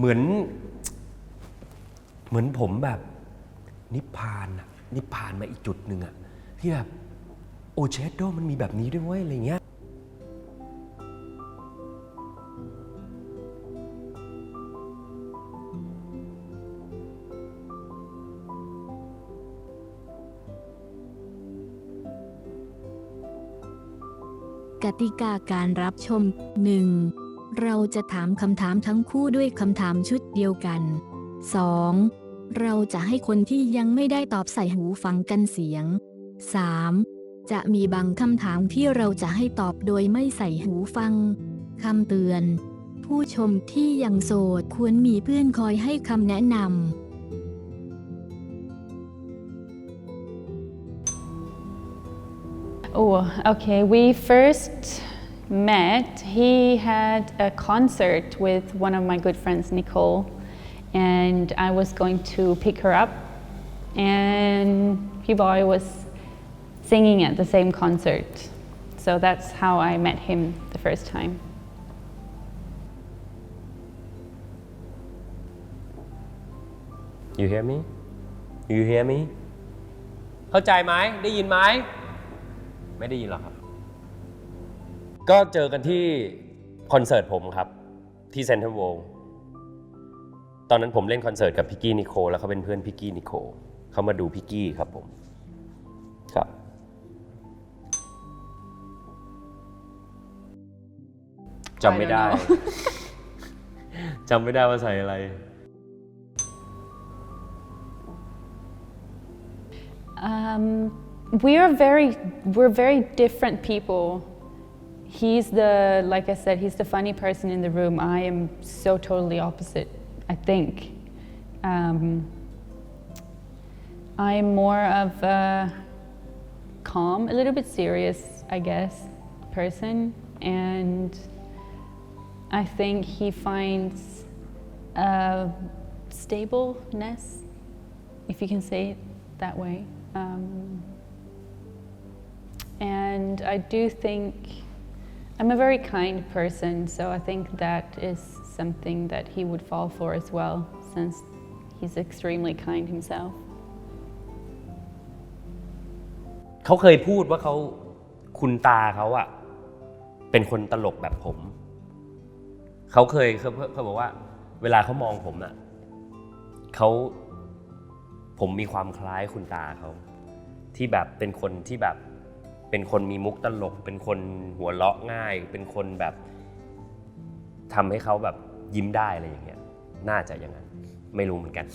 เหมือน เหมือนผมแบบ นิพพานอะนิพพานมาอีกจุดหนึ่งอะที่แบบโอเชดโดมันมีแบบนี้ด้วยเว้ยอะไรเงี้ยกติกาการรับชม 1. เราจะถามคำถามทั้งคู่ด้วยคำถามชุดเดียวกัน 2. เราจะให้คนที่ยังไม่ได้ตอบใส่หูฟังกันเสียง 3. จะมีบางคำถามที่เราจะให้ตอบโดยไม่ใส่หูฟังคำเตือน ผู้ชมที่ยังโสดควรมีเพื่อนคอยให้คำแนะนำ Oh, okay. We first met. He had a concert with one of my good friends, Nicole, and I was going to pick her up. And P-Boy was singing at the same concert. So that's how I met him the first time. you hear me you hear me เข้าใจไหมได้ยินไหม ไม่ได้ยินหรอกครับ ับ ก็เจอกันที่คอนเสิร์ตผมครับ ที่เซนทรัลโวลตอนนั้นผมเล่นคอนเสิร์ตกับพิกกี้นิโคลแล้วเขาเป็นเพื่อนพิกกี้นิโคลเขามาดูพิกกี้ครับผมครับ จำไม่ได้ I don't know. จำไม่ได้ว่าใส่อะไร Um, we are very, we're very different people. He's the, like I said, he's the funny person in the room. I am so totally opposite, I think. Um, I'm more of a calm, a little bit serious, I guess, person. And I think he finds uh, stableness, if you can say it that way. Um, and I do think I'm a very kind person, so I think that is something that he would fall for as well, since he's extremely kind himself. เขาเคยพูดว่าเขาคุณตาเขาอะเป็นคนตลกแบบผม เขาเคยเขาเขาบอกว่า เวลาเขามองผมอะเขาผมมีความคล้ายคุณตาเขาที่แบบเป็นคนที่แบบ เป็นคนมีมุกตลก เป็นคนหัวเราะง่าย เป็นคนแบบทำให้เขาแบบยิ้มได้อะไรอย่างเงี้ย น่าจะอย่างนั้น ไม่รู้เหมือนกัน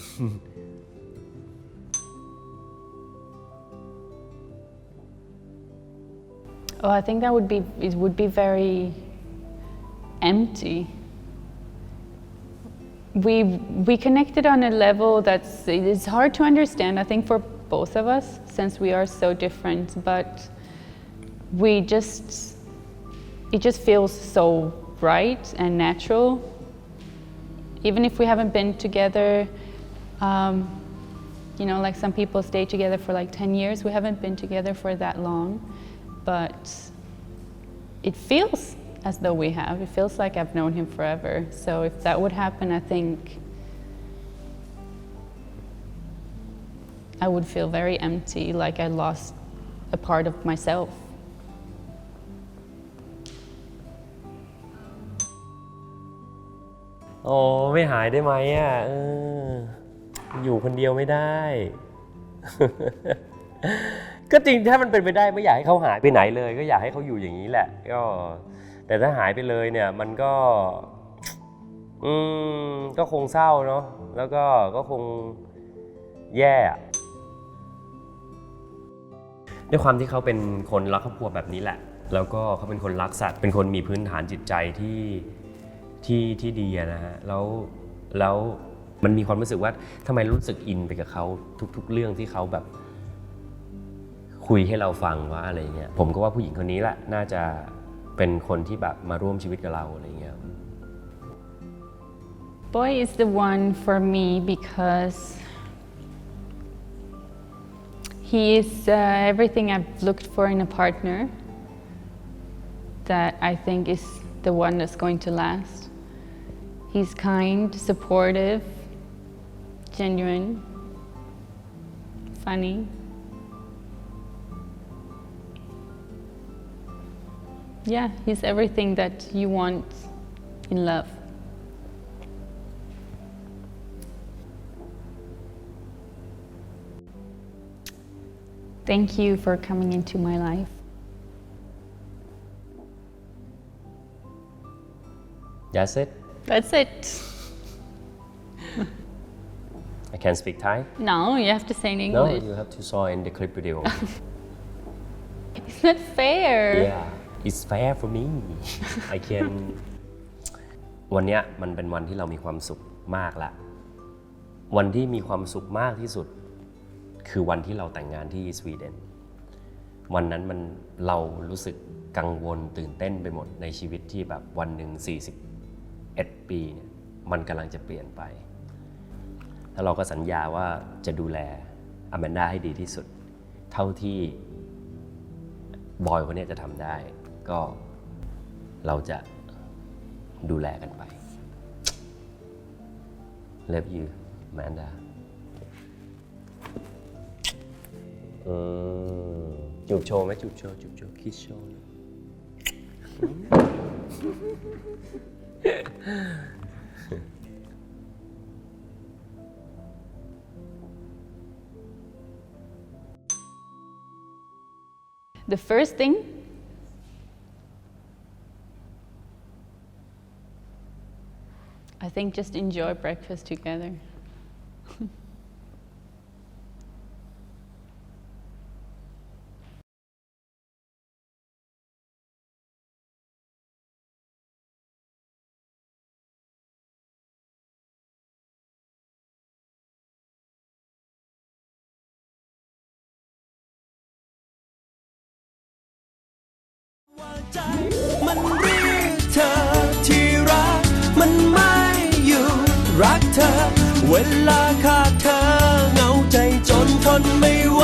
Oh, I think that would be it would be very empty. We we connected on a level that's it's hard to understand. I think for both of us since we are so different, but we just it just feels so right and natural. Even if we haven't been together, um, you know, like some people stay together for like 10 years, we haven't been together for that long but it feels as though we have. It feels like I've known him forever. So if that would happen, I think I would feel very empty, like I lost a part of myself. โอ้ไม่หายได้ไหมอะเอออยู่คนเดียวไม่ได้ ก็จริงถ้ามันเป็นไปได้ไม่อยากให้เขาหายไปไหนเลย ก็อยากให้เขาอยู่อย่างนี้แหละ ก็ แต่ถ้าหายไปเลยเนี่ย มันก็ อืมก็คงเศร้าเนาะแล้วก็ก็คงแย่ด้วยความที่เขาเป็นคนรักครอบครัวแบบนี้แหละ แล้วก็เขาเป็นคนรักสัตว์เป็นคนมีพื้นฐานจิตใจที่ ที่ที่ดีนะฮะแล้วแล้วมันมีความรู้สึกว่าทำไมรู้สึกอินไปกับเขาทุก ๆ เรื่องที่เขาแบบ คุยให้เราฟังว่าอะไรเงี้ยผมก็ว่าผู้หญิงคนนี้แหละน่าจะเป็นคนที่แบบมาร่วมชีวิตกับเราอะไรเงี้ย Boy is the one for me because he is uh, everything I've looked for in a partner that I think is the one that's going to last. He's kind, supportive, genuine, funny. Yeah, he's everything that you want in love. Thank you for coming into my life. That's it That's it. I can speak Thai No, you have to say in No English. you have to saw in the clip video It's not fair. Yeah it's fair for me I can วันเนี้ยมันเป็นวันที่เรามีความสุขมากละ วันที่มีความสุขมากที่สุด คือวันที่เราแต่งงานที่สวีเดน วันนั้นมันเรารู้สึกกังวลตื่นเต้นไปหมดในชีวิตที่แบบวันหนึ่ง 1 ปีเนี่ยมันกำลังจะเปลี่ยนไป แล้วเราก็สัญญาว่าจะดูแลอแมนดาให้ดีที่สุด เท่าที่บอยคนนี้จะทำได้ ก็เราจะดูแลกันไป Love you Amanda จูบโชว์ไหมจูบโชว์จูบโชว์คิสโชว์ The first thing I think just enjoy breakfast together.「 มันเรียกเธอที่รัก มันไม่อยู่รักเธอ เวลาขาดเธอเหงาใจจนทนไม่ไหว